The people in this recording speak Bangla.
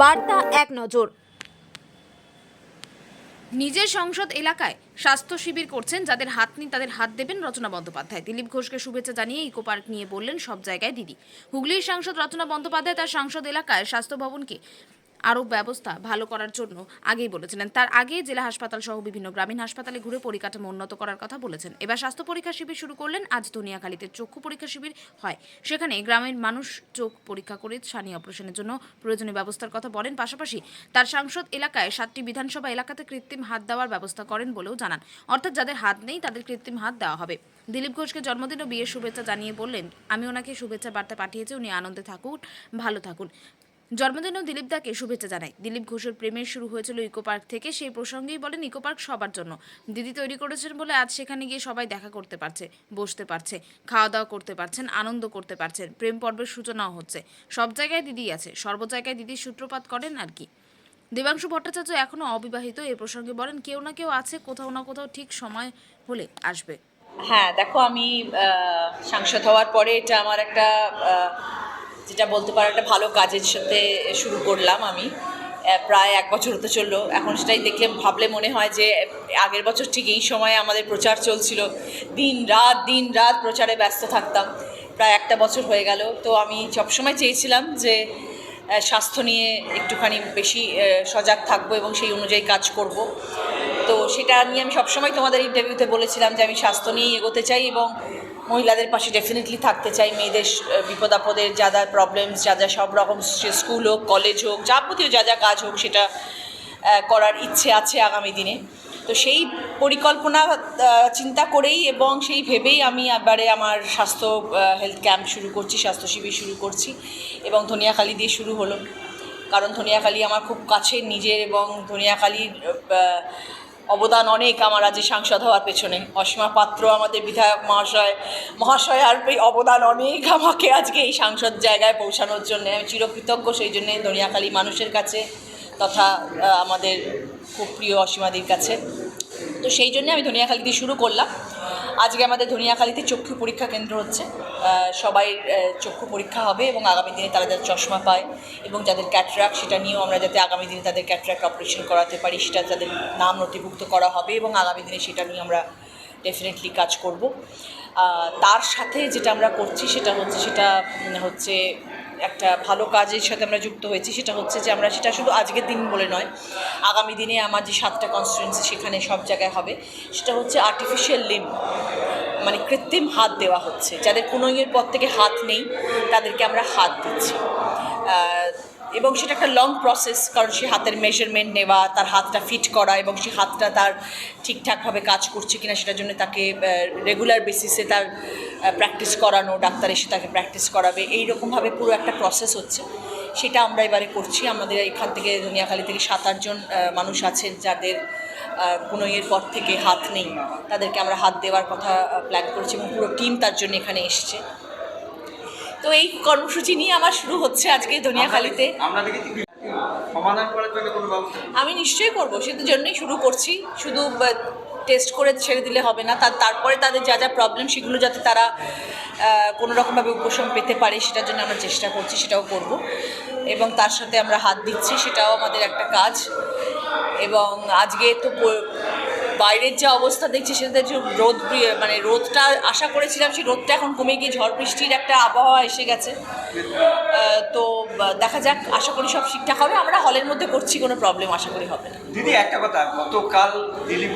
বার্তা এক নজর। নিজের সংসদ এলাকায় স্বাস্থ্য শিবির করছেন যাদের হাত নেই, তাদের হাত দেবেন রচনা বন্দ্যোপাধ্যায়। দিলীপ ঘোষকে শুভেচ্ছা জানিয়ে ইকো পার্ক নিয়ে বললেন সব জায়গায় দিদি। হুগলির সাংসদ রচনা বন্দ্যোপাধ্যায় তার সাংসদ এলাকায় স্বাস্থ্য ভবনকে আরও ব্যবস্থা ভালো করার জন্য আগেই বলেছিলেন। তার আগে জেলা হাসপাতাল সহ বিভিন্ন গ্রামীণ হাসপাতালে ঘুরে পরিকাঠামো উন্নত করার কথা বলেছেন। এবার স্বাস্থ্য পরীক্ষা শিবির শুরু করলেন আজ দুনিয়াখালীতে চক্ষু পরীক্ষা শিবির হয়। সেখানে গ্রামের মানুষ চোখ পরীক্ষা করে ছানি অপারেশনের জন্য প্রয়োজনীয় ব্যবস্থার কথা বলেন। পাশাপাশি তার সাংসদ এলাকায় সাতটি বিধানসভা এলাকাতে কৃত্রিম হাত দেওয়ার ব্যবস্থা করেন বলেও জানান। অর্থাৎ যাদের হাত নেই তাদের কৃত্রিম হাত দেওয়া হবে। দিলীপ ঘোষকে জন্মদিন ও বিয়ের শুভেচ্ছা জানিয়ে বললেন, আমি ওনাকে শুভেচ্ছা বার্তা পাঠিয়েছি, উনি আনন্দে থাকুন ভালো থাকুন। জন্মদিনেও দিলীপ দাকে শুভেচ্ছা জানাই। দিলীপ ঘোষের প্রেমের শুরু হয়েছিল ইকো পার্ক থেকে, সেই প্রসঙ্গেই বলেন, ইকো পার্ক সবার জন্য। দিদি তৈরি করেছেন বলে আজ সেখানে গিয়ে সবাই দেখা করতে পারছে, বসতে পারছে খাওয়া দাওয়া করতে পারছেন, আনন্দ করতে পারছেন, প্রেম পর্বের সূচনাও হচ্ছে। সব জায়গায় দিদি আছে, সর্ব জায়গায় দিদির সূত্রপাত করেন আর কি। দেবাংশু ভট্টাচার্য এখনও অবিবাহিত, এ প্রসঙ্গে বলেন, কেউ না কেউ আছে, কোথাও না কোথাও ঠিক সময় হলে আসবে। হ্যাঁ দেখো আমি সাংসদ হওয়ার পরে এটা আমার একটা যেটা বলতে পারো একটা ভালো কাজের সাথে শুরু করলাম আমি। প্রায় এক বছর হতে চলল। এখন সেটাই দেখলে, ভাবলে মনে হয় যে, আগের বছর ঠিক এই সময় আমাদের প্রচার চলছিল। দিন রাত দিন রাত প্রচারে ব্যস্ত থাকতাম। প্রায় একটা বছর হয়ে গেল। তো আমি সবসময় চেয়েছিলাম যে স্বাস্থ্য নিয়ে একটুখানি বেশি সজাগ থাকব এবং সেই অনুযায়ী কাজ করব। তো সেটা নিয়ে আমি সবসময় তোমাদের ইন্টারভিউতে বলেছিলাম যে, আমি স্বাস্থ্য নিয়েই এগোতে চাই এবং মহিলাদের পাশে ডেফিনেটলি থাকতে চাই, মেয়েদের বিপদ আপদের যা যা প্রবলেমস যা যা সব রকম স্কুল হোক কলেজ হোক, যাবতীয় যা যা কাজ হোক সেটা করার ইচ্ছে আছে আগামী দিনে। তো সেই পরিকল্পনা চিন্তা করেই এবং সেই ভেবেই আমি এবারে আমার স্বাস্থ্য হেলথ ক্যাম্প শুরু করছি, স্বাস্থ্য শিবির শুরু করছি এবং ধনিয়াখালি দিয়ে শুরু হলো। কারণ ধনিয়াখালী আমার খুব কাছের নিজের এবং ধনিয়াখালীর অবদান অনেক আমার আজ সাংসদ হওয়ার পেছনে। অসীমা পাত্র আমাদের বিধায়ক মহাশয়, মহাশয়ার এই অবদান অনেক আমাকে আজকে এই সাংসদ জায়গায় পৌঁছানোর জন্য। আমি চিরকৃতজ্ঞ সেই জন্যে দরিয়াখালী মানুষের কাছে তথা আমাদের খুব প্রিয় অসীমাদির কাছে। তো সেই জন্যে আমি ধনিয়াখালী দিয়ে শুরু করলাম। আজকে আমাদের ধনিয়াখালীতে চক্ষু পরীক্ষা কেন্দ্র হচ্ছে। সবাই চক্ষু পরীক্ষা হবে এবং আগামী দিনে তারা যাতে চশমা পায় এবং যাদের ক্যাটরাক সেটা নিয়েও আমরা যাতে আগামী দিনে তাদের ক্যাটরাক অপারেশন করাতে পারি, সেটা তাদের নাম নথিভুক্ত করা হবে এবং আগামী দিনে সেটা নিয়ে আমরা ডেফিনেটলি কাজ করব। তার সাথে যেটা আমরা করছি সেটা হচ্ছে সেটা হচ্ছে একটা ভালো কাজের সাথে আমরা যুক্ত হয়েছি, সেটা হচ্ছে যে আমরা সেটা শুধু আজকের দিন বলে নয়, আগামী দিনে আমার যে সাতটা কনস্টিটুয়েন্সি সেখানে সব জায়গায় হবে, সেটা হচ্ছে আর্টিফিশিয়াল লিম মানে কৃত্রিম হাত দেওয়া হচ্ছে। যাদের কোনো ইয়ের পর থেকে হাত নেই, তাদেরকে আমরা হাত দিচ্ছি। এবং সেটা একটা লং প্রসেস কারণ সে হাতের মেজারমেন্ট নেওয়া, তার হাতটা ফিট করা এবং সে হাতটা তার ঠিকঠাকভাবে কাজ করছে কিনা, সেটার জন্য তাকে রেগুলার বেসিসে তার প্র্যাকটিস করানো ডাক্তার এসে তাকে প্র্যাকটিস করাবে এই রকমভাবে পুরো একটা প্রসেস হচ্ছে। সেটা আমরা এবারে করছি। আমাদের এখান থেকে দুনিয়াখালী থেকে সাত আটজন মানুষ আছেন যাদের কোনো ইয়ের পর থেকে হাত নেই। তাদেরকে আমরা হাত দেওয়ার কথা প্ল্যান করছি এবং পুরো টিম তার জন্য এখানে এসছে। তো এই কর্মসূচি নিয়ে আমার শুরু হচ্ছে আজকে ব্যবস্থা? আমি নিশ্চয়ই করব সেটার জন্যই শুরু করছি। শুধু টেস্ট করে ছেড়ে দিলে হবে না। তার তারপরে তাদের যা যা প্রবলেম সেগুলো যাতে তারা কোনো রকমভাবে উপশম পেতে পারে সেটার জন্য আমরা চেষ্টা করছি, সেটাও করব। এবং তার সাথে আমরা হাত দিচ্ছি, সেটাও আমাদের একটা কাজ। এবং আজকে তো বাইরের যে অবস্থা দেখছি সেটাতে যে রোদ মানে রোদটা আশা করেছিলাম, সেই রোদটা এখন কমে গিয়ে ঝড় বৃষ্টির একটা আবহাওয়া এসে গেছে। তো দেখা যাক, আশা করি সব ঠিকঠাক হবে। আমরা হলের মধ্যে করছি, কোনো প্রবলেম আশা করি হবে না। দিদি, একটা কথা, গতকাল দিলীপ